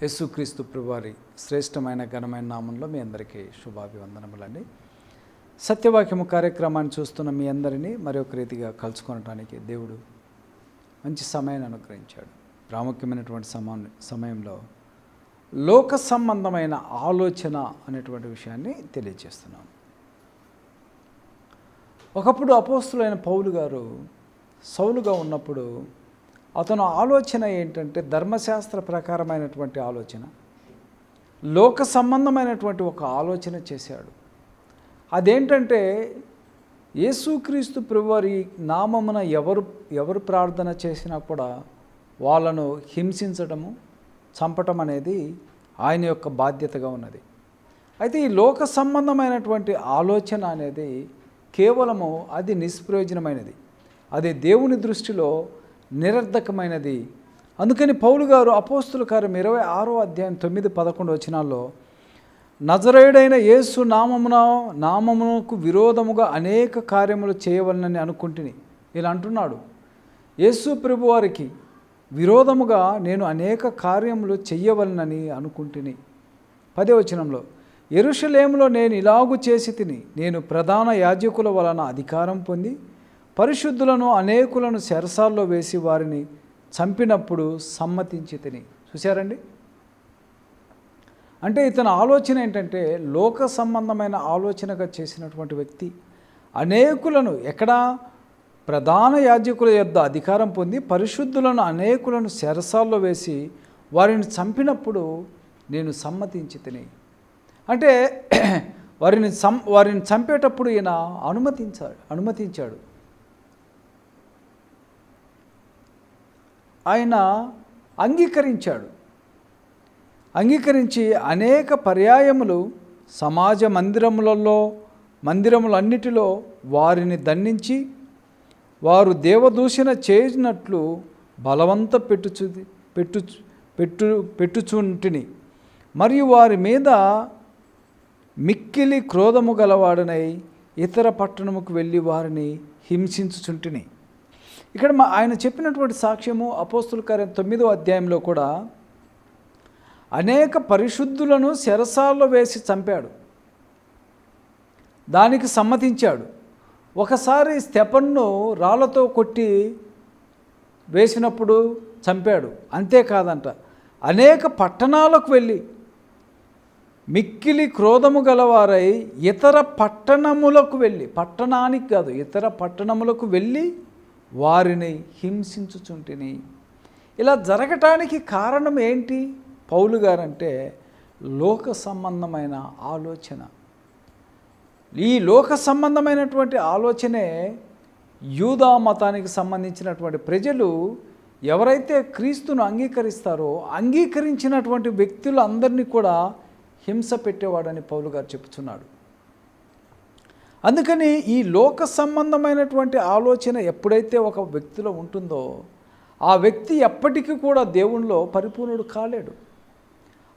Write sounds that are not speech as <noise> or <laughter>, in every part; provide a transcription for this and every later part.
యేసుక్రీస్తు ప్రభువారి శ్రేష్టమైన ఘనమైన నామంలో మీ అందరికీ శుభాభివందనములండి. సత్యవాక్యము కార్యక్రమాన్ని చూస్తున్న మీ అందరినీ మరొక రీతిగా కలుసుకొనటానికి దేవుడు మంచి సమయాన్ని అనుగ్రహించాడు. ప్రాముఖ్యమైనటువంటి సమా సమయంలో లోక సంబంధమైన ఆలోచన అనేటువంటి విషయాన్ని తెలియజేస్తున్నాను ఒకప్పుడు అపోస్తులైన పౌలు గారు సౌలుగా ఉన్నప్పుడు అతను ఆలోచన ఏంటంటే ధర్మశాస్త్ర ప్రకారమైనటువంటి ఆలోచన. లోక సంబంధమైనటువంటి ఒక ఆలోచన చేశాడు. అదేంటంటే యేసుక్రీస్తు ప్రభువారి నామమున ఎవరు ఎవరు ప్రార్థన చేసినా కూడా వాళ్ళను హింసించడము చంపటం అనేది ఆయన యొక్క బాధ్యతగా ఉన్నది. అయితే ఈ లోక సంబంధమైనటువంటి ఆలోచన అనేది కేవలము అది నిష్ప్రయోజనమైనది. అది దేవుని దృష్టిలో నిరర్ధకమైనది. అందుకని పౌలు గారు అపోస్తుల కార్యం ఇరవై ఆరో అధ్యాయం తొమ్మిది పదకొండు వచనాల్లో నజరేయుడైన యేసు నామమున నామమునకు విరోధముగా అనేక కార్యములు చేయవలనని అనుకుంటుని. ఇలా అంటున్నాడు. యేసు ప్రభు వారికి విరోధముగా నేను అనేక కార్యములు చెయ్యవలనని అనుకుంటుని. పదే వచనంలో ఎరుషలేములో నేను ఇలాగు చేసి తిని నేను ప్రధాన యాజకుల వలన అధికారం పొంది పరిశుద్ధులను అనేకులను శరసాల్లో వేసి వారిని చంపినప్పుడు సమ్మతించి తిని. చూశారండి? అంటే ఇతని ఆలోచన ఏంటంటే లోక సంబంధమైన ఆలోచనగా చేసినటువంటి వ్యక్తి అనేకులను ఎక్కడా ప్రధాన యాజకుల యొద్ద అధికారం పొంది పరిశుద్ధులను అనేకులను శరసాల్లో వేసి వారిని చంపినప్పుడు నేను సమ్మతించి తిని. అంటే <clears throat> వారిని సం వారిని చంపేటప్పుడు ఈయన అనుమతించాడు అనుమతించాడు. ఆయన అంగీకరించాడు. అంగీకరించి అనేక పర్యాయములు సమాజ మందిరములలో మందిరములన్నిటిలో వారిని దండించి వారు దేవదూషణ చేసినట్లు బలవంత పెట్టుచు పెట్టు పెట్టు పెట్టుచుంటిని. మరియు వారి మీద మిక్కిలి క్రోధము గలవాడనై ఇతర పట్టణముకు వెళ్ళి వారిని హింసించుచుంటిని. ఇక్కడ మా ఆయన చెప్పినటువంటి సాక్ష్యము అపోస్తుల కార్యం తొమ్మిదో అధ్యాయంలో కూడా అనేక పరిశుద్ధులను శరసాల్లో వేసి చంపాడు. దానికి సమ్మతించాడు. ఒకసారి స్టెపన్ను రాళ్ళతో కొట్టి వేసినప్పుడు చంపాడు. అంతేకాదంట అనేక పట్టణాలకు వెళ్ళి మిక్కిలి క్రోధము గలవారై ఇతర పట్టణములకు వెళ్ళి పట్టణానికి కాదు ఇతర పట్టణములకు వెళ్ళి వారిని హింసించుచుంటిని. ఇలా జరగటానికి కారణం ఏంటి? పౌలు గారంటే లోక సంబంధమైన ఆలోచన. ఈ లోక సంబంధమైనటువంటి ఆలోచనే యూదా మతానికి సంబంధించినటువంటి ప్రజలు ఎవరైతే క్రీస్తును అంగీకరిస్తారో అంగీకరించినటువంటి వ్యక్తులందరినీ కూడా హింస పెట్టేవాడని పౌలు గారు చెప్తున్నాడు అందుకని ఈ లోక సంబంధమైనటువంటి ఆలోచన ఎప్పుడైతే ఒక వ్యక్తిలో ఉంటుందో ఆ వ్యక్తి ఎప్పటికీ కూడా దేవునిలో పరిపూర్ణుడు కాలేడు.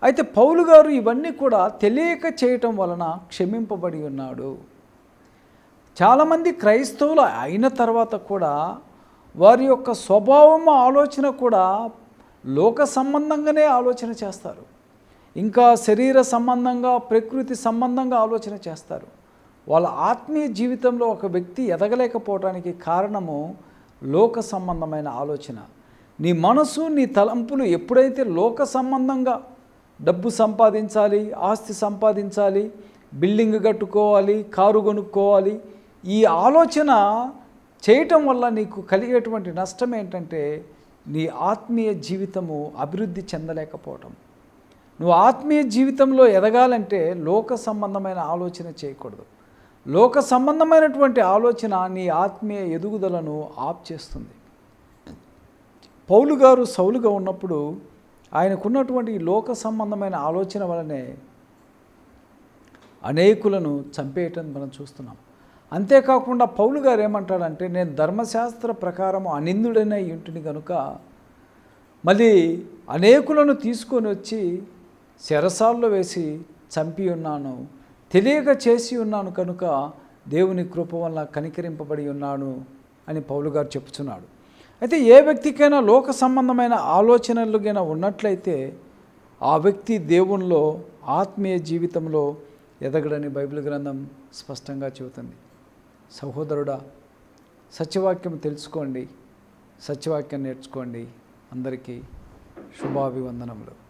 అయితే పౌలు గారు ఇవన్నీ కూడా తెలియక చేయటం వలన క్షమింపబడి ఉన్నాడు. చాలామంది క్రైస్తవులు అయిన తర్వాత కూడా వారి యొక్క స్వభావం ఆలోచన కూడా లోక సంబంధంగానే ఆలోచన చేస్తారు. ఇంకా శరీర సంబంధంగా ప్రకృతి సంబంధంగా ఆలోచన చేస్తారు. వాళ్ళ ఆత్మీయ జీవితంలో ఒక వ్యక్తి ఎదగలేకపోవటానికి కారణము లోక సంబంధమైన ఆలోచన. నీ మనసు నీ తలంపులు ఎప్పుడైతే లోక సంబంధంగా డబ్బు సంపాదించాలి ఆస్తి సంపాదించాలి బిల్డింగ్ కట్టుకోవాలి కారు కొనుక్కోవాలి ఈ ఆలోచన చేయటం వల్ల నీకు కలిగేటువంటి నష్టం ఏంటంటే నీ ఆత్మీయ జీవితము అభివృద్ధి చెందలేకపోవటం. నువ్వు ఆత్మీయ జీవితంలో ఎదగాలంటే లోక సంబంధమైన ఆలోచన చేయకూడదు. లోక సంబంధమైనటువంటి ఆలోచన నీ ఆత్మీయ ఎదుగుదలను ఆప్ చేస్తుంది. పౌలు గారు సౌలుగా ఉన్నప్పుడు ఆయనకున్నటువంటి లోక సంబంధమైన ఆలోచన వలనే అనేకులను చంపేయటం మనం చూస్తున్నాం. అంతేకాకుండా పౌలు గారు ఏమంటాడంటే నేను ధర్మశాస్త్ర ప్రకారం అనిందుడనే ఇంటిని కనుక మళ్ళీ అనేకులను తీసుకొని వచ్చి శరసాల్లో వేసి చంపి ఉన్నాను. తెలియక చేసి ఉన్నాను కనుక దేవుని కృప వల్ల కనికరింపబడి ఉన్నాను అని పౌలు గారు చెప్తున్నాడు అయితే ఏ వ్యక్తికైనా లోక సంబంధమైన ఆలోచనలుగైనా ఉన్నట్లయితే ఆ వ్యక్తి దేవునిలో ఆత్మీయ జీవితంలో ఎదగడని బైబిల్ గ్రంథం స్పష్టంగా చెబుతుంది. సహోదరుడా సత్యవాక్యం తెలుసుకోండి సత్యవాక్యం నేర్చుకోండి. అందరికీ శుభాభివందనములు.